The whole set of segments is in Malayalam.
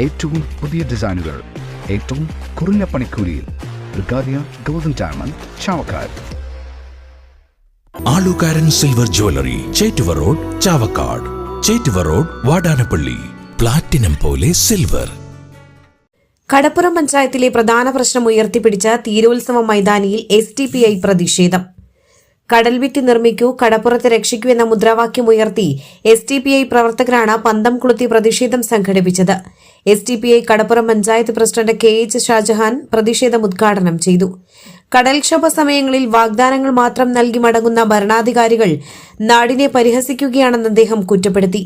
ഏറ്റവും പുതിയ ഡിസൈനുകൾ ഏറ്റവും കുറഞ്ഞ പണിക്കൂലിയിൽ. ബ്രിഗാദിയ golden diamond Chavakkad. Alukkaran silver jewellery Chettuva road Chavakkad. Chettuva road Vadanappally. Platinum പോലെ സിൽവർ. കടപ്പുറം പഞ്ചായത്തിലെ പ്രധാന പ്രശ്നം ഉയർത്തിപ്പിടിച്ച തീരോത്സവ മൈതാനിയിൽ എസ് ടി ഐ നിർമ്മിക്കൂ കടപ്പുറത്ത് രക്ഷിക്കൂ എന്ന മുദ്രാവാക്യം ഉയർത്തി എസ് ടി പി ഐ പ്രവർത്തകരാണ് പന്തം കൊളുത്തി പ്രതിഷേധം സംഘടിപ്പിച്ചത്. S T P I Kadappuram panchayat president K H Shajahan പ്രതിഷേധം ഉദ്ഘാടനം ചെയ്തു. കടൽക്ഷോഭ സമയങ്ങളിൽ വാഗ്ദാനങ്ങൾ മാത്രം നൽകി മടങ്ങുന്ന ഭരണാധികാരികൾ നാടിനെ പരിഹസിക്കുകയാണെന്ന് അദ്ദേഹം കുറ്റപ്പെടുത്തി.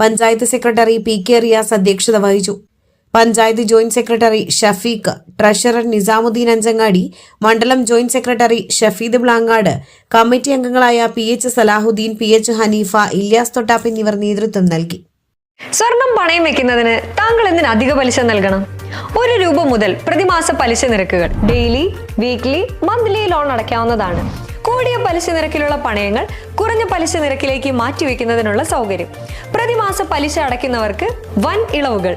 Panchayat secretary P K Riyas അധ്യക്ഷത വഹിച്ചു. Panchayat joint secretary Shafeeq treasurer Nizamuddin Anchangadi മണ്ഡലം joint secretary Shafeed Blangad committee അംഗങ്ങളായ P H Salahuddin P H Haneefa Ilyas Thottap എന്നിവർ നേതൃത്വം നൽകി. സ്വർണം പണയം വെക്കുന്നതിന് താങ്കൾ എന്തിന് അധിക പലിശ നൽകണം? ഒരു രൂപ മുതൽ പ്രതിമാസ പലിശ നിരക്കുകൾ ഡെയിലി വീക്ക്ലി മന്ത്ലി ലോൺ അടയ്ക്കാവുന്നതാണ്. കൂടിയ പലിശ നിരക്കിലുള്ള പണയങ്ങൾ കുറഞ്ഞ പലിശ നിരക്കിലേക്ക് മാറ്റിവെക്കുന്നതിനുള്ള സൗകര്യം. പ്രതിമാസ പലിശ അടയ്ക്കുന്നവർക്ക് വൻ ഇളവുകൾ.